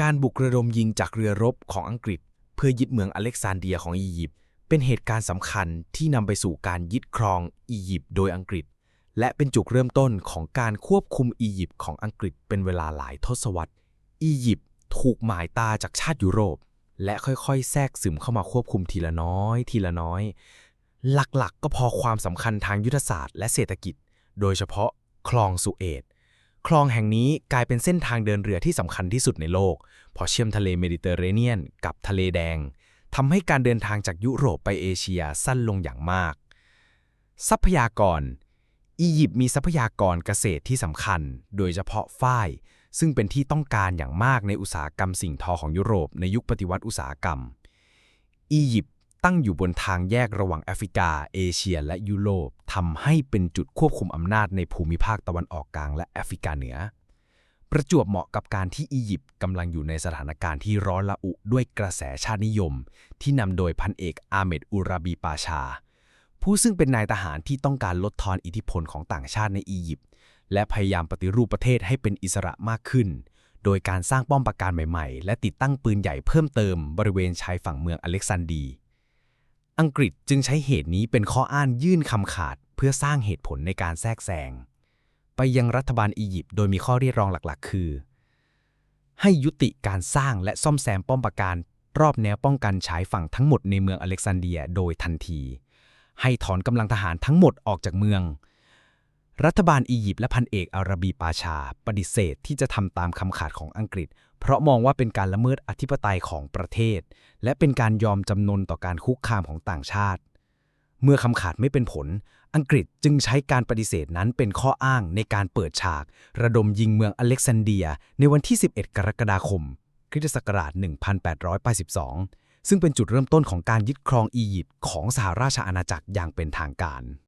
การบุกระดมยิงจากเรือรบของอังกฤษ เพื่อยึดเมืองอเล็กซานเดียของอียิปต์เป็นเหตุการณ์สำคัญที่นำไปสู่การยึดครองอียิปต์โดยอังกฤษ และเป็นจุดเริ่มต้นของการควบคุมอียิปต์ของอังกฤษเป็นเวลาหลายทศวรรษ อียิปต์ถูกหมายตาจากชาติยุโรป และค่อยๆ แทรกซึมเข้ามาควบคุมทีละน้อย ทีละน้อย หลักๆก็พอความสำคัญทางยุทธศาสตร์และเศรษฐกิจ โดยเฉพาะคลองสุเอต คลองแห่งนี้กลายเป็นเส้นทางเดินเรือที่สำคัญที่สุดในโลกพอเชื่อมทะเลเมดิเตอร์เรเนียนกับทะเลแดงทำให้การเดินทางจากยุโรปไปเอเชียสั้นลงอย่างมาก ทรัพยากร อียิปต์มีทรัพยากรเกษตรที่สำคัญ โดยเฉพาะฝ้าย ซึ่งเป็นที่ต้องการอย่างมากในอุตสาหกรรมสิ่งทอของยุโรปในยุคปฏิวัติอุตสาหกรรม อียิปต์ ตั้งอยู่บนทางแยกระหว่างแอฟริกา เอเชีย และยุโรปทำให้เป็นจุดควบคุมอำนาจในภูมิภาคตะวันออกกลางและแอฟริกาเหนือ ประจวบเหมาะกับการที่อียิปต์กำลังอยู่ในสถานการณ์ที่ร้อนระอุด้วยกระแสชาตินิยม ที่นำโดยพันเอกอาเมดอุราบีปาชา ผู้ซึ่งเป็นนายทหารที่ต้องการลดทอนอิทธิพลของต่างชาติในอียิปต์และพยายามปฏิรูปประเทศให้เป็นอิสระมากขึ้น โดยการสร้างป้อมปราการใหม่ ๆ และติดตั้งปืนใหญ่เพิ่มเติมบริเวณชายฝั่งเมืองอเล็กซานดี อังกฤษจึงใช้เหตุนี้เป็นข้ออ้างยื่นคำขาด เพื่อสร้างเหตุผลในการแทรกแซงไปยังรัฐบาลอียิปต์โดยมีข้อเรียกร้องหลักๆ คือ ให้ยุติการสร้างและซ่อมแซมป้อมปราการ รอบแนวป้องกันชายฝั่งทั้งหมดในเมืองอเล็กซานเดียโดยทันที ให้ถอนกำลังทหารทั้งหมดออกจากเมือง รัฐบาลอียิปต์และพันเอกอาราบีปาชา ปฏิเสธที่จะทำตามคำขาดของอังกฤษ เพราะมองว่าเป็นการละเมิดอธิปไตยของประเทศ และเป็นการยอมจำนนต่อการคุกคามของต่างชาติ เมื่อคำขาดไม่เป็นผล อังกฤษจึงใช้การปฏิเสธนั้นเป็นข้ออ้างในการเปิดฉาก ระดมยิงเมืองอเล็กซานเดีย ในวันที่ 11 กรกฎาคมคริสตศักราช 1882 ซึ่งเป็นจุดเริ่มต้นของการยึดครองอียิปต์ของสหราชอาณาจักรอย่างเป็นทางการ